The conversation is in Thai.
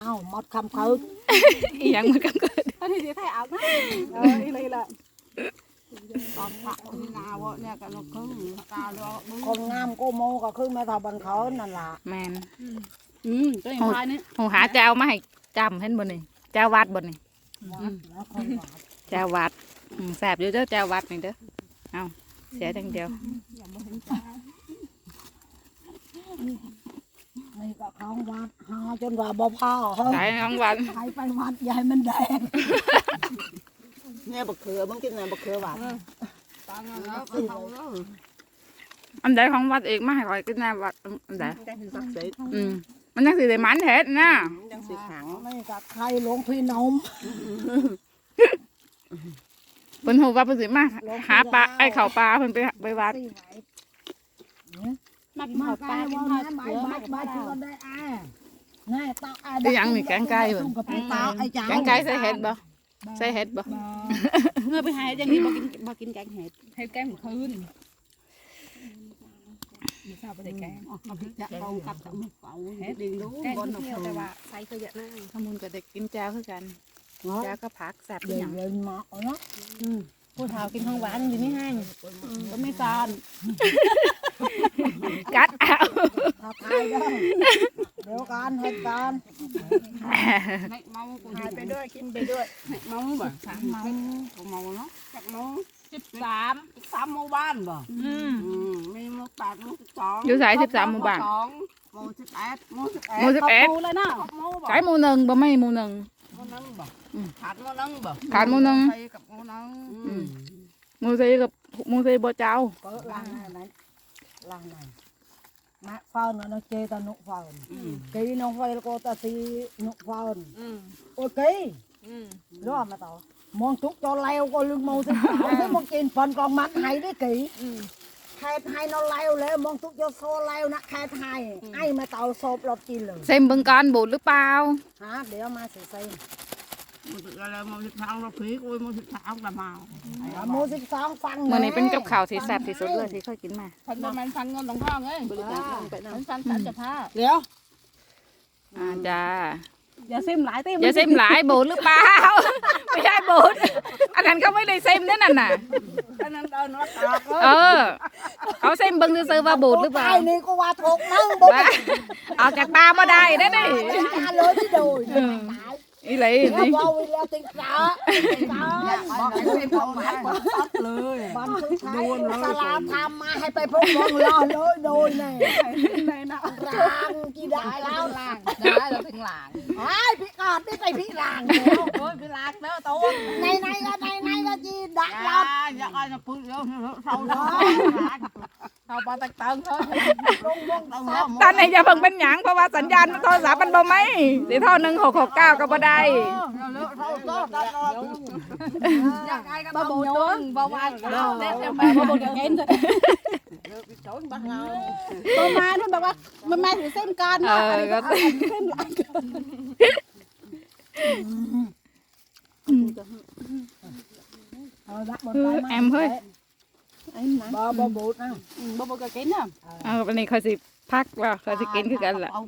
เอ้าหมดคำเขาอีหยังมันก็เกิดท่านที่ไทยอาบน้ำเอออีเลยละตอนผักที่นาวเนี่ยกันเราครึ่งตาเราบึ้งคนงามโกโมก็คือแม่ทาบันเขานั่นล่ะแมนอืมตัวอย่างพายนี่หูหาเจ้ามาให้จำเห็นบ่นี่เจ้าวัดบ่นี่วัดแล้วคนวัดเจ้าวัดอืมแสบอยู่เด้อเจ้าวัดนี่เด้อเอาเสียจังเดียว นี่ก็เขาวัดหาจนว่าบ่พอเฮ้ยสายของวัดใครไปวัดยายมันแดงเนี่ยบักเขือมึงกินไหนบักเขือหวานตอนนั้นแล้วก็เขาแล้วอันใดของวัดเองมาให้คอยกินหน้าวัดอันใดได้เป็นสักเสร็จอืมมันยังสิได้มันเฮ็ดนะยังสีขังนี่ก็ใครหลวงพี่นมเพิ่นฮู้ว่าเพิ่นสิมาหาปลาไอ้ข้าวปลาเพิ่นไปไปวัดสี่ไหว มากินมาข้าวปไกลลากินข้าวแม่ใบเสือมากินข้าวก็ได้อ่าแน่ตอ่าอีหยังนี่แกงไก่เพิ่อ้จ้าแกงไก่ใส่เห็ดบ่ใส่เห็ดบ่เมื่อไปหาอย่างนี้มากินมากินแกงเห็ดเห็ดแกงหมูคืนมีข้าวไปได้แกงเอาพริกจะเอากับตะมุกเอาเห็ดดีรู้แกงบนเที่ยวแต่ว่าใส่เยอะนะข้ามูลก็ได้กินแจ้วคือกันแจ้วก็ผักแซ่บอีเดิหยังนเดินมาเอาเนาะผู้เฒ่ากินของหวานอยู่นี่ให้ก็ไม่ซาน กัดเอาถ้าตายได้เดี๋ยวการเหตุการณ์ในเมากูหายไปด้วยกินไปด้วยในเมาบ่สามเมาเมาเนาะจักเมาสิบสามสามหมู่บ้านบ่อืมอืมมีหมู่แปดหมู่สิบสองอยู่สาย13หมู่บ้านสองหมู่สิบแปดหมู่สิบแปดหมู่สิบเอ็ดขบคุณเลยนะหมู่บ่สายหมู่หนึ่งบ่ไม่หมู่หนึ่งหมู่นึงบ่อืมขาดหมู่นึงบ่ขาดหมู่หนึ่งใส่กับหมู่นึงอืมหมู่สี่กับหมู่สี่บ่เจ้าก็ล่างไหนไหน ล่างไหนมาเฝ้า nó chơi ta nụ phao อืม kỹ nó phơi cô ta si nụ phao อืม ôi kỹ อืม đó mà tao mong chúc cho leo coi lưng màu thích tao thế mong trên phần còn mắt hay đấy kỹ อืม khai hai nó leo leo mong chúc cho xô leo nè khai hai ai mà tao sộp lọt chi lử เซมเบิ่งก่อนบูดหรือเปล่า hả để mà sẽ xây หมู่สิ บอะไรหมู่สิบสองเราพริกโอ้ยหมู่สิบสามก็เมา mua xích sáng phăng มื้อนี้เป็นกับข้าวที่แซ่บที่สุดเลยที่เคยกินมาพันประมาณพันเงินหลวงพ่อไงพันพันสามจะผ้า liệu อ่าจ้าอย่าเส้มหลายเต้มอย่าเซมหลายบูดหรือเปล่าไม่ใช่บูดอันนั้นเขาไม่ได้เซมนั่นน่ะน่ะอันนั้นเอาเนาะตากเลเอยอเขาเซมเบิ่งซื่อๆว่าบูดหรือเปล่า ai này có qua thuộc nâng bố บ้าเอาจากปลามาได้ได้ดิ ta lớn cái đồi อีหลี nó นี่ bầu ra tình trả tình บอก trả ให้ไปพงหมายบนตัดเลย บันทึกไทยสลาทำมาให้ไปพบมองรอเลยโดยเนี่ยในนะรางกี่ได้แล้วล่างได้เราถึงหลังไอ้พี่กอดได้ไปพี่รางแล้วโอ้ยไปล้างเด้อโต้นในในก็ในในก็จีดักอย่าเราอย่าเอาจะพูดเยอะเศร้าเศร้า เอาปลาตักตังเถอะลงวงเศร้าซับตอนนี้อย่าเพิ่งเป็นหยังเพราะว่าสัญญาณโทรศัพท์มันบ่ไหมสิโทร1669ก็บ่ได้เศร้าเศร้าได้นอนอยากไอ้ก็บะต้องโบโยโต้นนบะวานเด็ดแต่บะโบกับเห็นโจนบ้านเงาตัวมานู่นแบบว่ามันมาถือเส้นการเอนะอก็เส้นหลังเออดักบนเอไปอแอมเฮ้ยไอ้นะบ่บ่บูดนะบะโบกับเห็นน่ะเอาวันนี้เขาสิพักแล้วเขาสิกินคือกันล่ะ เอา